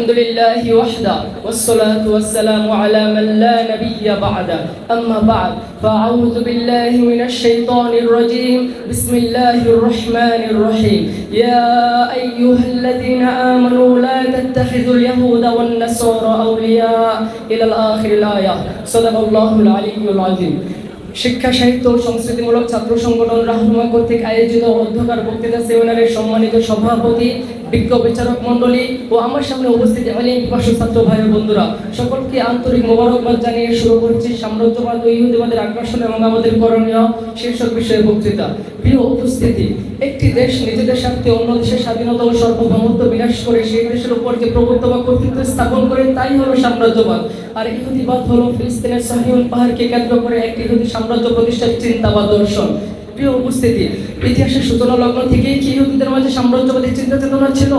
الحمد لله وحده والصلاة والسلام على من لا نبي بعده. أما بعد فأعوذ بالله من الشيطان الرجيم. بسم الله الرحمن الرحيم. يا أيها الذين آمنوا لا تتخذوا اليهود والنصارى أولياء إلى الآخر الآية. صدق الله العلي العظيم. শিক্ষা, সাহিত্য সংস্কৃতিমূলক ছাত্র সংগঠন রাহনুমা কর্তৃক আয়োজিত অধ্যকার বক্তৃতা সেমিনারের সম্মানিত সভাপতি, বিজ্ঞ বিচারক মণ্ডলী ও আমার সামনে উপস্থিত আলিম পার্শ্ব ছাত্র ভাই বন্ধুরা, সকলকে আন্তরিক মোবারকবাদ জানিয়ে শুরু করছি সাম্রাজ্যবাদ ও ইহুদিবাদের আগ্রাসন এবং আমাদের করণীয় শীর্ষক বিষয়ে বক্তৃতা। প্রিয় উপস্থিতি, একটি দেশ নিজেদের স্বার্থে অন্য দেশের স্বাধীনতা ও সার্বভৌমত্ব বিনাশ করে সেই দেশের উপর যে বা কর্তৃত্ব স্থাপন করে, তাই হলো সাম্রাজ্যবাদ। আর ইহুদিবাদ হলো ফিলিস্তিনের সাহিউল পাহাড়কে কেন্দ্র করে একটি ইহুদি সাম্রাজ্য প্রতিষ্ঠার চিন্তা বা দর্শন, প্রিয় উপস্থিতি, ইতিহাসের সূচনা লগ্ন থেকেই কি ইহুদিদের মাঝে সাম্রাজ্যবাদী চিন্তা চেতনা ছিল?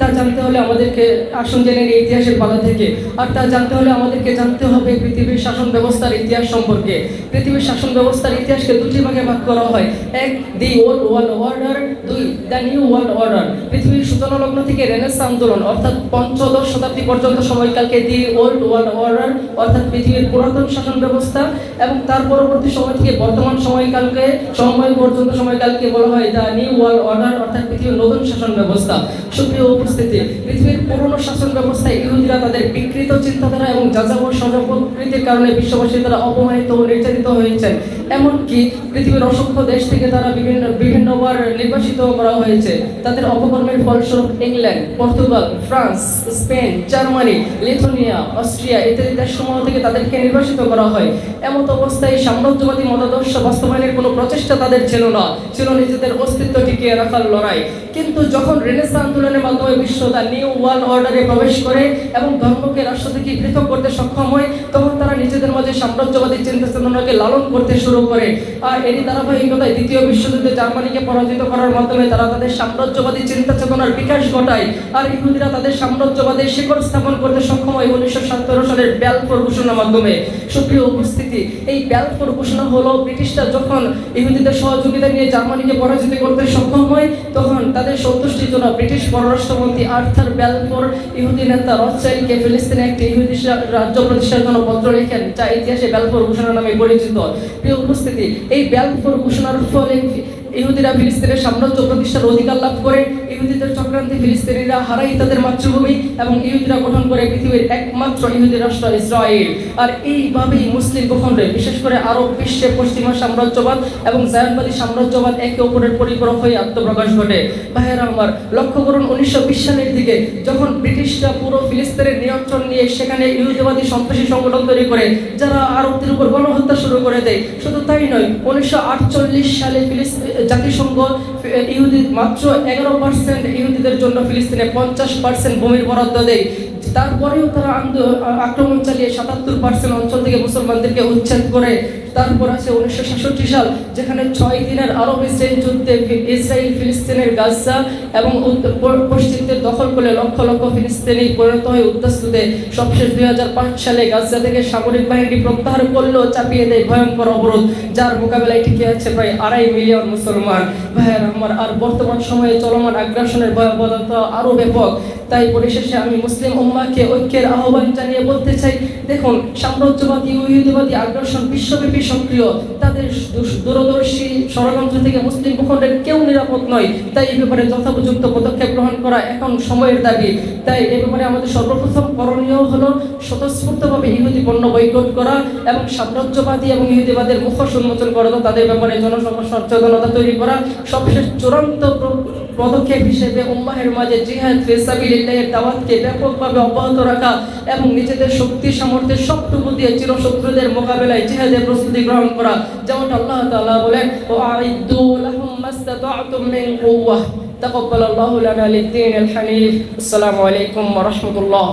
তা জানতে হলে আমাদেরকে আসন জেনে নিই ইতিহাসের পাতা থেকে, আর তা জানতে হলে আমাদেরকে জানতে হবে পৃথিবীর শাসন ব্যবস্থার ইতিহাস সম্পর্কে। পৃথিবীর শাসন ব্যবস্থার ইতিহাসকে দুটি ভাগে ভাগ করা হয়, এক, দি ওল্ড ওয়ার্ল্ড অর্ডার, দুই, দ্য নিউ ওয়ার্ল্ড অর্ডার। পৃথিবীর সূচনা লগ্ন থেকে রেনেস আন্দোলন, অর্থাৎ পঞ্চদশ শতাব্দী পর্যন্ত সময়কালকে দি ওল্ড ওয়ার্ল্ড অর্ডার, অর্থাৎ পৃথিবীর পুরাতন শাসন ব্যবস্থা, এবং তার পরবর্তী সময় থেকে বর্তমান সময়কালকে, সময় পর্যন্ত সময়কালকে বলা হয় দ্য নিউ ওয়ার্ল্ড অর্ডার, অর্থাৎ পৃথিবীর নতুন শাসন ব্যবস্থা। সুপ্রিয় উপস্থিতি। পৃথিবীর পুরনো শাসন ব্যবস্থায় ইহুদিরা তাদের বিকৃত চিন্তাধারা এবং যাযাবর সর্বপ্রকৃতির কারণে বিশ্ববাসী তারা অপমানিত ও নির্যাতিত হয়েছেন এমনকি পৃথিবীর অসংখ্য দেশ থেকে তারা বিভিন্ন, বিভিন্নবার নির্বাসিত করা হয়েছে। তাদের অপকর্মের ফলস্বরূপ England, Portugal, France, Spain, Germany Lithuania Austria ইত্যাদি দেশসমূহ থেকে তাদেরকে নির্বাসিত করা হয়। এমত অবস্থায় সাম্রাজ্যবাদী মতাদর্শ বাস্তবায়নের কোনো প্রচেষ্টা তাদের ছিল না। ছিল নিজেদের অস্তিত্ব টিকিয়ে রাখার লড়াই। কিন্তু যখন রেনেসা আন্দোলনের মাধ্যমে বিশ্ব তার নিউ ওয়ার্ল্ড অর্ডারে প্রবেশ করে এবং ধর্মকে রাষ্ট্র থেকে পৃথক করতে সক্ষম হয়, তখন তারা নিজেদের মাঝে সাম্রাজ্যবাদী চিন্তা চেতনাকে লালন করতে শুরু করে। আর এরই ধারাবাহিকতায় দ্বিতীয় বিশ্বযুদ্ধে জার্মানিকে পরাজিত করার মাধ্যমে তারা তাদের সাম্রাজ্যবাদী চিন্তা চেতনার বিকাশ ঘটায়। আর ইহুদিরা তাদের সাম্রাজ্যবাদের শিকড় স্থাপন করতে সক্ষম হয় উনিশশো সতেরো সালের ব্যালফোর ঘোষণার মাধ্যমে। সুপ্রিয় উপস্থিতি, এই ব্যালফোর ঘোষণা হলো, ব্রিটিশরা যখন ইহুদিদের সহযোগিতা নিয়ে জার্মানিকে পরাজিত করতে সক্ষম হয়, তখন তাদের সন্তুষ্টির জন্য ব্রিটিশ পররাষ্ট্রমন্ত্রী আর্থার ব্যালফোর ইহুদি নেতা রসাইলকে ফিলিস্তিনে একটি ইহুদি রাজ্য প্রতিষ্ঠার জন্য পত্র লেখেন, যা ইতিহাসে ব্যালফোর ঘোষণা নামে পরিচিত। প্রিয় উপস্থিতি, এই ব্যালফোর ঘোষণার ফলে ইহুদিরা ফিলিস্তিনের সাম্রাজ্য প্রতিষ্ঠার অধিকার লাভ করে, ইহুদিদের চক্রান্তে ফিলিস্তিনিরা হারাই তাদের মাতৃভূমি এবং ইহুদিরা গঠন করে পৃথিবীর একমাত্র ইহুদি রাষ্ট্র ইসরায়েল। আর এইভাবেই মুসলিম ভূখণ্ডে বিশেষ করে আরব বিশ্বে পশ্চিমা সাম্রাজ্যবাদ এবং জায়নবাদী সাম্রাজ্যবাদ একে অপরের পরিপূরক হয়ে আত্মপ্রকাশ ঘটে। ভাইয়েরা আমার, লক্ষ্য করুন উনিশশো বিশ সালের দিকে যখন ব্রিটিশরা পুরো ফিলিস্তিনের নিয়ন্ত্রণ নিয়ে সেখানে ইহুদিবাদী সন্ত্রাসী সংগঠন তৈরি করে, যারা আরবদের উপর গণহত্যা শুরু করে দেয়, শুধু তাই নয়, উনিশশো সালে ফিলিস্তিন জাতিসংঘ ইহুদি মাত্র এগারো পার্সেন্ট ইহুদিদের জন্য ফিলিস্তিনে পঞ্চাশ পার্সেন্ট ভূমির বরাদ্দ দেয়। তারপরেও তারা আক্রমণ চালিয়ে সাতাত্তর পার্সেন্ট অঞ্চল থেকে মুসলমানদেরকে উচ্ছেদ করে। তারপর আছে উনিশশো সাতষট্টি সাল, যেখানে ছয় দিনের আরব ইসরায়েল যুদ্ধে ইসরায়েল গাজা এবং পশ্চিমদের দখল করে লক্ষ লক্ষ ফিলিস্তিনি পরিণত হয়ে উদ্বাস্তুতে সবশেষ দুই হাজার পাঁচ সালে গাজা থেকে সামরিক বাহিনী প্রত্যাহার করলেও চাপিয়ে দেয় ভয়ঙ্কর অবরোধ, যার মোকাবেলায় টিকে আছে প্রায় আড়াই মিলিয়ন মুসলমান। ভাইয়ের আমার আর বর্তমান সময়ে চলমান আগ্রাসনের ভয়াবহতা আরও ব্যাপক। তাই পরিশেষে আমি মুসলিম উম্মাকে ঐক্যের আহ্বান জানিয়ে বলতে চাই, দেখুন, সাম্রাজ্যবাদী ইহুদিবাদী আগ্রাসন বিশ্বব্যাপী সক্রিয়। তাদের দূরদর্শী ষড়যন্ত্র থেকে মুসলিম ভূখণ্ডের কেউ নিরাপদ নয়। তাই এই ব্যাপারে যথোপযুক্ত পদক্ষেপ গ্রহণ করা এখন সময়ের দাবি। তাই এই ব্যাপারে আমাদের সর্বপ্রথম করণীয় হলো স্বতঃস্ফূর্তভাবে ইহুদি পণ্য বৈকট করা এবং সাম্রাজ্যবাদী এবং ইহুদিবাদের মুখোশ উন্মোচন করা তাদের ব্যাপারে জনসচেতনতা তৈরি করা। সবশেষ চূড়ান্ত পদক্ষেপ হিসেবে উম্মাহের মাঝে জিহাদ ফিসাবিলিল্লাহের দাওয়াতকে ব্যাপকভাবে অব্যাহত রাখা এবং নিজেদের শক্তি, সামর্থ্যের সবটুকু দিয়ে চিরশত্রুদের মোকাবেলায় জিহাদের প্রস্তুতি গ্রহণ করা যেমন আল্লাহ তাআলা বলেন ও আইদু ما استطعتم من قوة. تقبل الله لنا للدين الحنيف. السلام عليكم ورحمة الله.